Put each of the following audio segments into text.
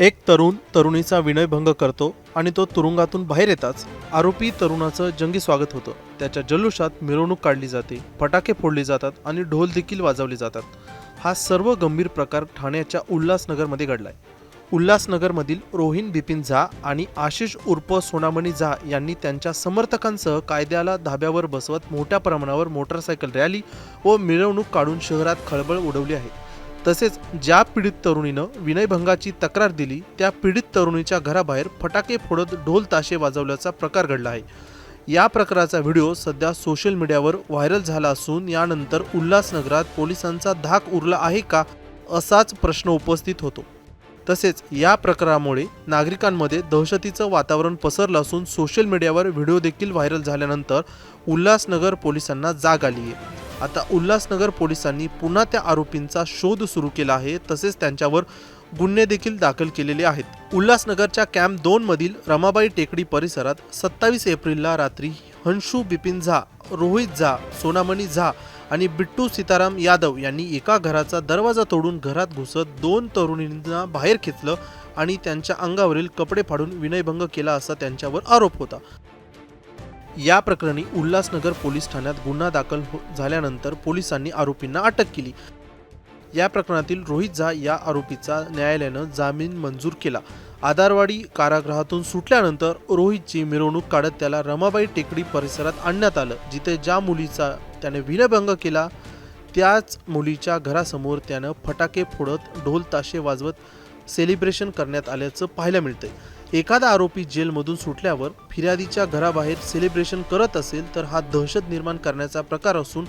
एक तरुण तरुणीचा विनयभंग करतो आणि तो तुरुंगातून बाहेर येताच आरोपी तरुणाचं जंगी स्वागत होतं. त्याच्या जल्लोषात मिरवणूक काढली जाते फटाके फोडले जातात आणि ढोल देखील वाजवले जातात. हा सर्व गंभीर प्रकार ठाण्याच्या उल्हासनगरमध्ये घडलाय. उल्हासनगरमधील रोहिन बिपिन झा आणि आशिष उर्फ सोनामणी झा यांनी त्यांच्या समर्थकांसह कायद्याला धाब्यावर बसवत मोठ्या प्रमाणावर मोटरसायकल रॅली व मिरवणूक काढून शहरात खळबळ उडवली आहे. तसेच ज्या पीडित तरुणीनं विनयभंगाची तक्रार दिली त्या पीडित तरुणीच्या घराबाहेर फटाके फोडत ढोल ताशे वाजवल्याचा प्रकार घडला आहे. या प्रकाराचा व्हिडिओ सध्या सोशल मीडियावर व्हायरल झाला असून यानंतर उल्हासनगरात पोलिसांचा धाक उरला आहे का असाच प्रश्न उपस्थित होतो. तसेच या प्रकारामुळे नागरिकांमध्ये दहशतीचं वातावरण पसरलं असून सोशल मीडियावर व्हिडिओ देखील व्हायरल झाल्यानंतर उल्हासनगर पोलिसांना जाग आली आहे आता उल्हासनगर पोलिसांनी पुन्हा त्या आरोपींचा शोध सुरू केला आहे तसेच त्यांच्यावर गुन्हे देखील दाखल केलेले आहेत. उल्हासनगरच्या कॅम्प दोन मधील रमाबाई टेकडी परिसरात सत्तावीस एप्रिलला रात्री हंशू बिपिन झा रोहित झा सोनामणी झा आणि बिट्टू सीताराम यादव यांनी एका घराचा दरवाजा तोडून घरात घुसत दोन तरुणींना बाहेर खेचलं आणि त्यांच्या अंगावरील कपडे फाडून विनयभंग केला असा त्यांच्यावर आरोप होता. या प्रकरणी उल्हासनगर पोलीस ठाण्यात गुन्हा दाखल हो- झाल्यानंतर पोलिसांनी आरोपींना अटक केली. या प्रकरणातील रोहित झा या आरोपीचा न्यायालयानं जामीन मंजूर केला. आधारवाडी कारागृहातून सुटल्यानंतर रोहितची मिरवणूक काढत त्याला रमाबाई टेकडी परिसरात आणण्यात आलं जिथे ज्या मुलीचा त्याने विनयभंग केला त्याच मुलीच्या घरासमोर त्यानं फटाके फोडत ढोल ताशे वाजवत सेलिब्रेशन करण्यात आल्याचं पाहायला मिळतंय. एखादा आरोपी जेलमधून सुटल्यावर फिर्यादीच्या घराबाहेर सेलिब्रेशन करत असेल तर हा दहशत निर्माण करण्याचा प्रकार असून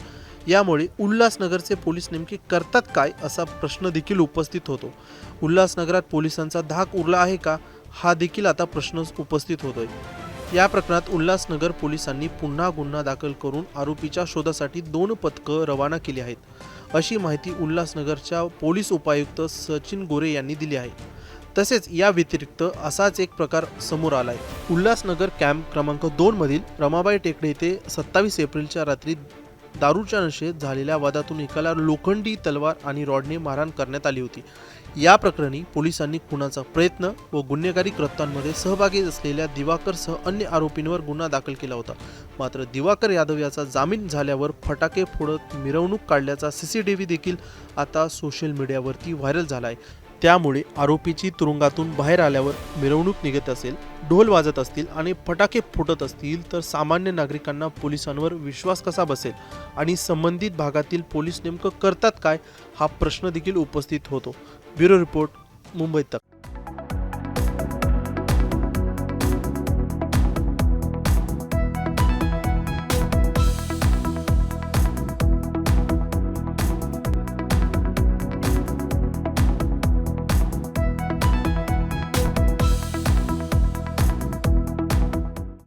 यामुळे उल्हासनगरचे पोलीस नेमके करतात काय असा प्रश्न देखील उपस्थित होतो. उल्हासनगरात पोलिसांचा धाक उरला आहे का? हा देखील आता प्रश्न उपस्थित होतोय. या प्रकरणात उल्हासनगर पोलिसांनी पुन्हा गुन्हा दाखल करून आरोपीच्या शोधासाठी दोन पथकं रवाना केली आहेत. अशी माहिती उल्हासनगरच्या पोलीस उपायुक्त सचिन गोरे यांनी दिली आहे. तसेच या व्यतिरिक्त असाच एक प्रकार समोर आलाय. उल्हासनगर कॅम्प क्रमांक दोन मधील रमाबाई टेकडे येथे सत्तावीस एप्रिलच्या रात्री दारूच्या नशेत झालेल्या वादातून एकाला लोखंडी तलवार आणि रॉडने मारहाण करण्यात आली होती. या प्रकरणी पोलिसांनी खुनाचा प्रयत्न व गुन्हेगारी कृत्यांमध्ये सहभागी असलेल्या दिवाकरसह अन्य आरोपींवर गुन्हा दाखल केला होता. मात्र दिवाकर यादव याचा जामीन झाल्यावर फटाके फोडत मिरवणूक काढल्याचा सी सी टी व्ही देखील आता सोशल मीडियावरती व्हायरल झाला आहे त्यामुळे आरोपीची तुरुंगातून बाहेर आल्यावर मिरवणूक निघत असेल ढोल वाजत असतील आणि फटाके फुटत असतील तर सामान्य नागरिकांना पोलिसांवर विश्वास कसा बसेल आणि संबंधित भागातील पोलीस नेमकं करतात काय हा प्रश्न देखील उपस्थित होतो. ब्युरो रिपोर्ट मुंबई तक.